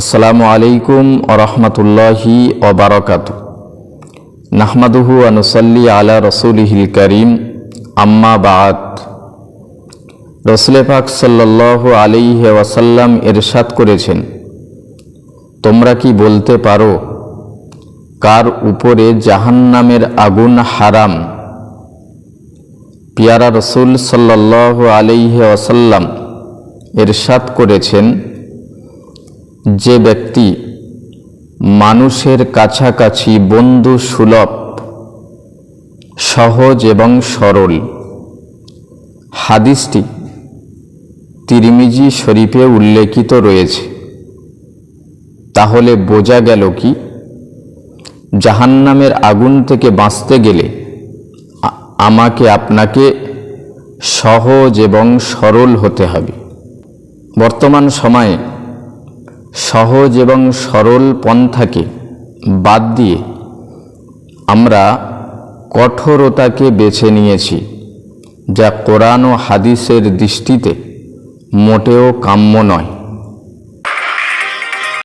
আসসালামু আলাইকুম আরহামতুল্লাহি ওবরাকাত নাহমাদুহু আনুসাল্লি আলা রসুলিহিল করিম, আম্মা বাদ। রসুলে পাক সাল্লাহ আলিহে ওয়াসাল্লাম এরশাদ করেছেন, তোমরা কি বলতে পারো, কার উপরে জাহান্নামের আগুন হারাম? পিয়ারা রসুল সাল্লাহ আলিহে ওয়াসাল্লাম এরশাদ করেছেন যে ব্যক্তি মানুষের কাছাকাছি বন্ধু সুলভ, সহজ এবং সরল। হাদিসটি তিরমিজি শরীফে উল্লেখিত রয়েছে। তাহলে বোঝা গেল কি, জাহান্নামের আগুন থেকে বাঁচতে গেলে আমাকে আপনাকে সহজ এবং সরল হতে হবে। বর্তমান সময়ে সহজ এবং সরল পন্থাকে বাদ দিয়ে আমরা কঠোরতাকে বেছে নিয়েছি, যা কোরআন ও হাদিসের দৃষ্টিতে মোটেও কাম্য নয়।